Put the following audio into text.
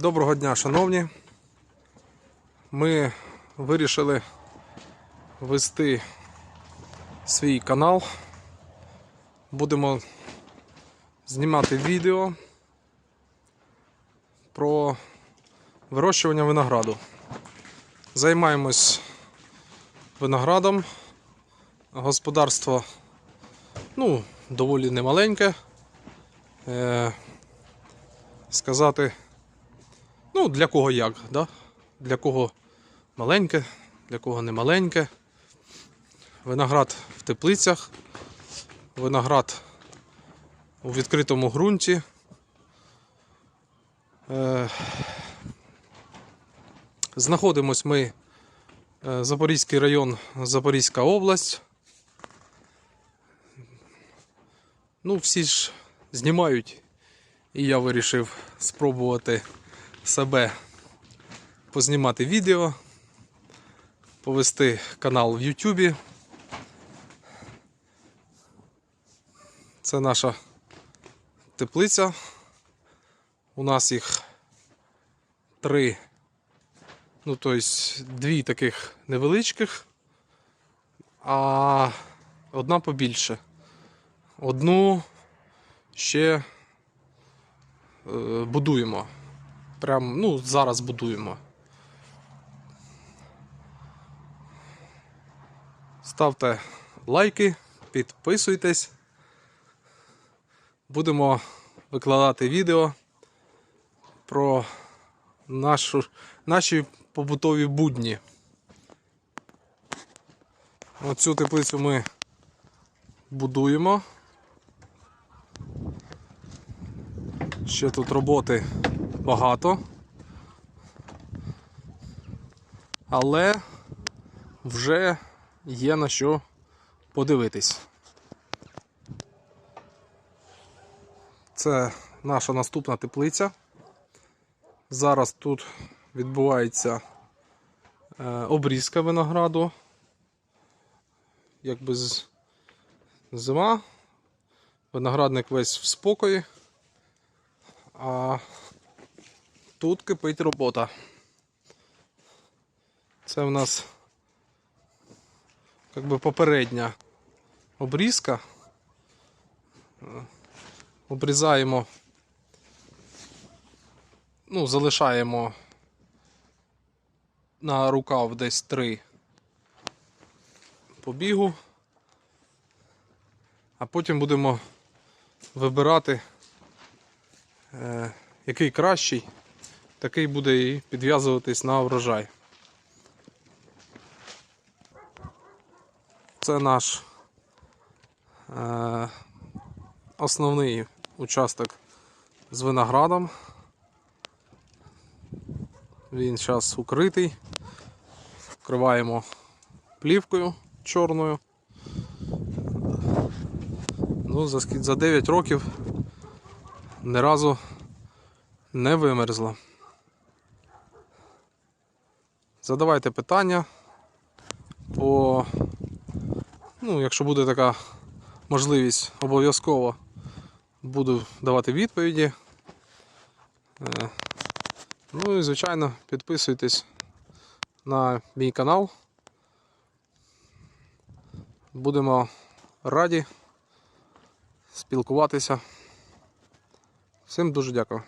Доброго дня, шановні. Ми вирішили вести свій канал. Будемо знімати відео про вирощування винограду. Займаємось виноградом. Господарство ну, доволі немаленьке. Е, сказати, ну, для кого як, да? для кого маленьке, для кого не маленьке. Виноград в теплицях, виноград у відкритому ґрунті. Е, Знаходимось ми е, Запорізький район, Запорізька область. Ну, всі ж знімають, і я вирішив спробувати себе познімати відео, повести канал в Ютубі. Це наша теплиця. У нас їх три, ну тобто дві таких невеличких, а одна побільше. Одну ще е, будуємо. Прям, ну, зараз будуємо. Ставте лайки, підписуйтесь. Будемо викладати відео про нашу, наші побутові будні. Оцю теплицю ми будуємо. Ще тут роботи багато. Але вже є на що подивитись. Це наша наступна теплиця. Зараз тут відбувається е, обрізка винограду. Якби з- зима, виноградник весь в спокої, а тут кипить робота. Це в нас якби попередня обрізка. Обрізаємо, ну, залишаємо на рукав десь три побігу, а потім будемо вибирати, е, який кращий, такий буде і підв'язуватись на врожай. Це наш е, основний участок з виноградом. Він зараз укритий. Вкриваємо плівкою чорною. Ну, за, скі- за 9 років ні разу не вимерзла. Задавайте питання по Ну, якщо буде така можливість, обов'язково буду давати відповіді. Е, Ну і звичайно, підписуйтесь на мій канал. Будемо раді спілкуватися. Всім дуже дякую.